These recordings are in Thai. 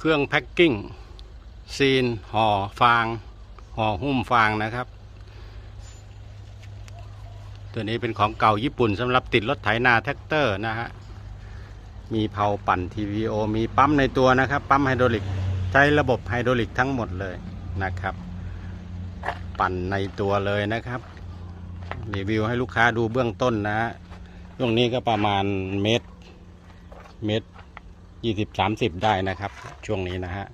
เครื่องแพ็คกิ้ง ซีน ห่อฟาง ห่อหุ้มฟางนะครับ ตัวนี้เป็นของเก่าญี่ปุ่นสำหรับติดรถไถนาแท็กเตอร์นะฮะ มีเผาปั่น TVO มีปั๊มในตัวนะครับ ปั๊มไฮดรอลิก ใช้ระบบไฮดรอลิกทั้งหมดเลยนะครับ ปั่นในตัวเลยนะครับ รีวิวให้ลูกค้าดูเบื้องต้นนะฮะช่วงนี้ก็ประมาณเมตรเมตร ยี่สิบสามสิบได้นะครับ ช่วงนี้นะฮะ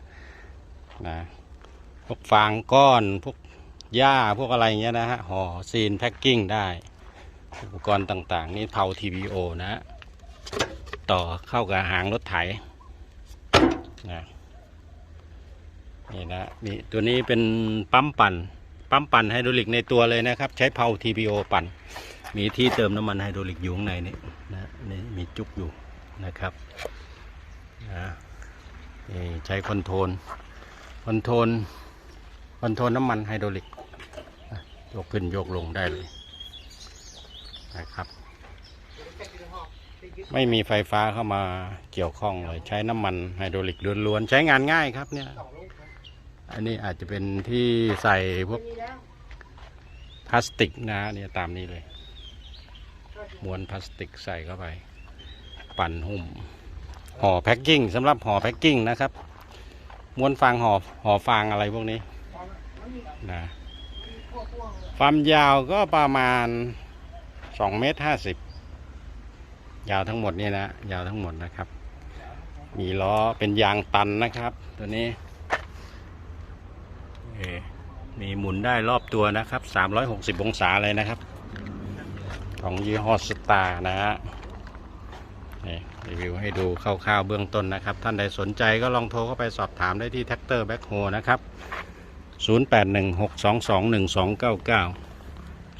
นะพวกฟางก้อนพวกหญ้าพวกอะไรเงี้ยนะฮะห่อซีนแพ็คกิ้งได้ อุปกรณ์ต่างๆ นี่เผา TVO นะฮะต่อเข้ากับหางรถไถนะนี่นะนี่ตัวนี้เป็นปั๊มปั่น ปั๊มปั่นไฮดรอลิกในตัวเลยนะครับ ใช้เผา TPO ปั่น มีที่เติมน้ำมันไฮดรอลิกอยู่ข้างในนี่นะนี่มีจุกอยู่นะครับ นะนี่ใช้คอนโทรลคอนโทรลคอนโทรลน้ำมันไฮดรอลิกนะยกขึ้นยกลงได้เลยนะครับ ไม่มีไฟฟ้าเข้ามาเกี่ยวข้องเลย ใช้น้ำมันไฮดรอลิกล้วนๆ ใช้งานง่ายครับเนี่ย อันนี้อาจจะเป็นที่ใส่พวกพลาสติกนะเนี่ยตามนี้เลย ม้วนพลาสติกใส่เข้าไป ปั่นหุ้ม ห่อแพ็คกิ้งสำหรับห่อแพ็คกิ้งนะครับม้วนฟางห่อห่อฟางอะไรพวกนี้นะความยาวก็ประมาณ2เมตรห้าสิบยาวทั้งหมดนี่นะ ยาวทั้งหมดนะครับ มีล้อเป็นยางตันนะครับ ตัวนี้มีหมุนได้รอบตัวนะครับ 360 องศาเลยนะครับ ของยี่ห้อสตาร์นะฮะ นี่รีวิวให้ดูคร่าวๆเบื้องต้นนะครับ ท่านใดสนใจก็ลองโทรเข้าไปสอบถามได้ที่แท็กเตอร์แบ็คโฮนะครับ 0816221299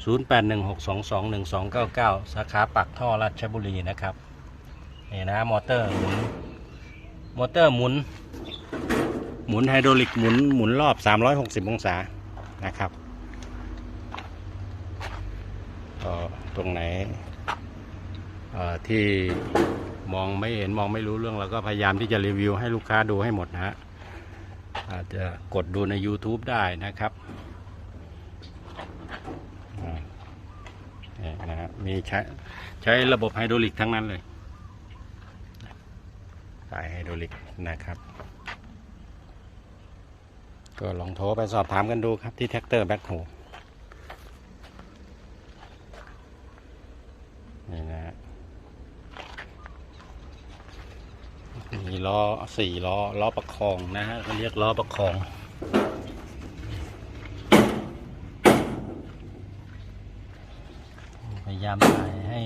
0816221299 สาขาปักท่อราชบุรีนะครับนี่นะมอเตอร์หมุนมอเตอร์หมุน หมุนไฮดรอลิกหมุนหมุนรอบ 360 องศานะครับตรงไหนที่ มองไม่เห็นมองไม่รู้เรื่องเราก็พยายามที่จะรีวิวให้ลูกค้าดูให้หมดนะฮะอาจจะกดดูใน YouTube ได้นะครับนี่นะฮะมีใช้ใช้ระบบไฮดรอลิกทั้งนั้นเลยสายไฮดรอลิกนะครับ ก็ลองโทรไปสอบถามกันดูครับที่แท็กเตอร์แบ็คโฮนี่นะฮะ มีล้อสี่ล้อล้อประคองนะฮะเขาเรียกล้อประคองพยายามถ่ายให้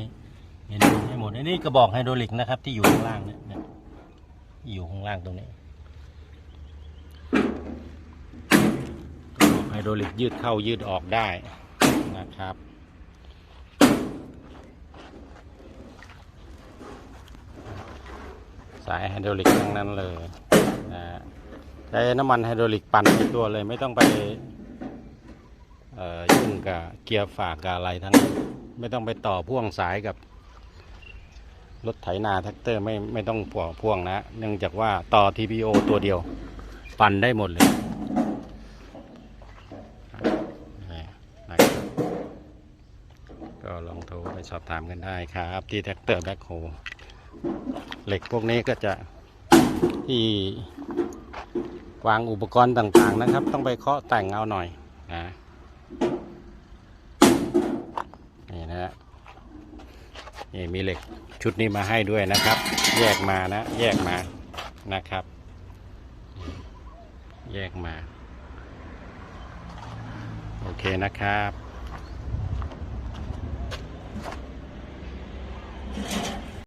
เห็นให้หมดอันนี้กระบอกไฮดรอลิกนะครับ ที่อยู่ข้างล่างเนี่ยอยู่ข้างล่างตรงนี้กระบอกไฮดรอลิกยืดเข้ายืดออกได้นะครับ สายไฮดรอลิกทั้งนั้นเลยนะฮะใช้น้ำมันไฮดรอลิกปั่นในตัวเลยไม่ต้องไปเอ่อยุ่งกับเกียร์ฝากกับอะไรทั้งนั้นไม่ต้องไปต่อพ่วงสายกับรถไถนาแท็กเตอร์ไม่ไม่ต้องพ่วงพ่วงนะ เนื่องจากว่าต่อ TPO ตัวเดียว ปั่นได้หมดเลยนี่นะก็ลองโทรไปสอบถามกันได้ครับ ที่แท็กเตอร์แบ็คโฮ เหล็กพวกนี้ก็จะที่วางอุปกรณ์ต่างๆนะครับ ต้องไปเคาะแต่งเอาหน่อยนะนี่นะฮะนี่มีเหล็กชุดนี้มาให้ด้วยนะครับ แยกมานะ แยกมานะครับ แยกมา โอเคนะครับ